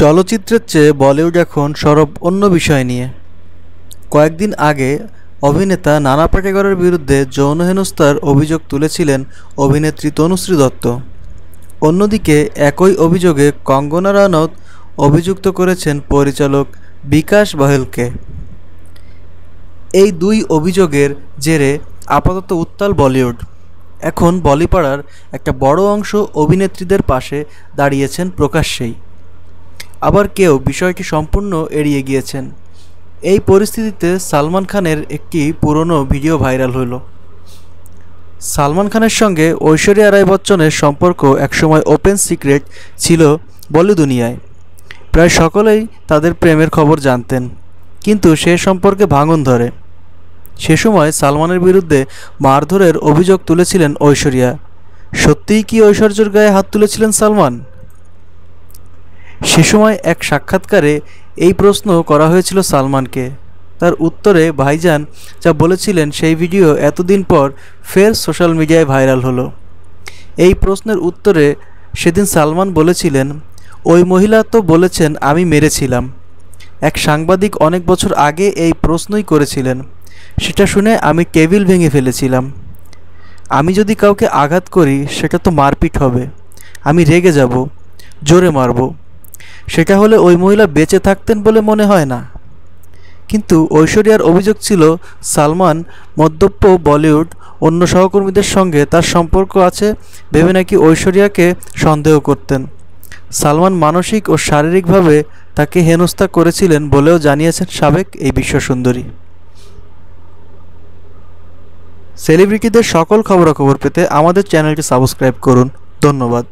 চলচ্চিত্রের চেয়ে বলিউড এখন সরব অন্য বিষয় নিয়ে। কয়েকদিন আগে অভিনেতা নানা পাটেকরের বিরুদ্ধে যৌন হেনস্থার অভিযোগ তুলেছিলেন অভিনেত্রী তনুশ্রী দত্ত। অন্যদিকে একই অভিযোগে কঙ্গনা রানাউত অভিযুক্ত করেছেন পরিচালক বিকাশ বহেলকে। এই দুই অভিযোগের জেরে আপাতত উত্তাল বলিউড। এখন বলিপাড়ার একটা বড় অংশ অভিনেত্রীদের পাশে দাঁড়িয়েছেন প্রকাশ্যেই। আবার কেউ বিষয়টি সম্পূর্ণ এড়িয়ে গিয়েছেন। এই পরিস্থিতিতে সালমান খানের একটি পুরনো ভিডিও ভাইরাল হলো সালমান খানের সঙ্গে ঐশ্বরিয়া রায় বচ্চনের সম্পর্ক একসময় ওপেন সিক্রেট ছিল বলে দুনিয়ায় প্রায় সকলেই তাদের প্রেমের খবর জানতেন, কিন্তু সে সম্পর্কে ভাঙন ধরে। সে সময় সালমানের বিরুদ্ধে মারধরের অভিযোগ তুলেছিলেন ঐশ্বরিয়া। সত্যিই কি ঐশ্বর্যর গায়ে হাত তুলেছিলেন সালমান? সে সময় এক সাক্ষাৎকারে এই প্রশ্ন করা হয়েছিল সালমানকে। তার উত্তরে ভাইজান যা বলেছিলেন সেই ভিডিও এতদিন পর ফের সোশ্যাল মিডিয়ায় ভাইরাল হলো। এই প্রশ্নের উত্তরে সেদিন সালমান বলেছিলেন, ওই মহিলা তো বলেছেন আমি মেরেছিলাম। এক সাংবাদিক অনেক বছর আগে এই প্রশ্নই করেছিলেন। সেটা শুনে আমি টেবিল ভেঙে ফেলেছিলাম। আমি যদি কাউকে আঘাত করি, সেটা তো মারপিট হবে। আমি রেগে যাব, জোরে মারব। সেটা হলে ওই মহিলা বেঁচে থাকতেন বলে মনে হয় না। কিন্তু ঐশ্বরিয়ার অভিযোগ ছিল, সালমান মদ্যপ্য বলিউড অন্য সহকর্মীদের সঙ্গে তার সম্পর্ক আছে ভেবে নাকি ঐশ্বরিয়াকে সন্দেহ করতেন। সালমান মানসিক ও শারীরিকভাবে তাকে হেনস্থা করেছিলেন বলেও জানিয়েছেন সাবেক এই বিশ্বসুন্দরী। সেলিব্রিটিদের সকল খবরাখবর পেতে আমাদের চ্যানেলটি সাবস্ক্রাইব করুন। ধন্যবাদ।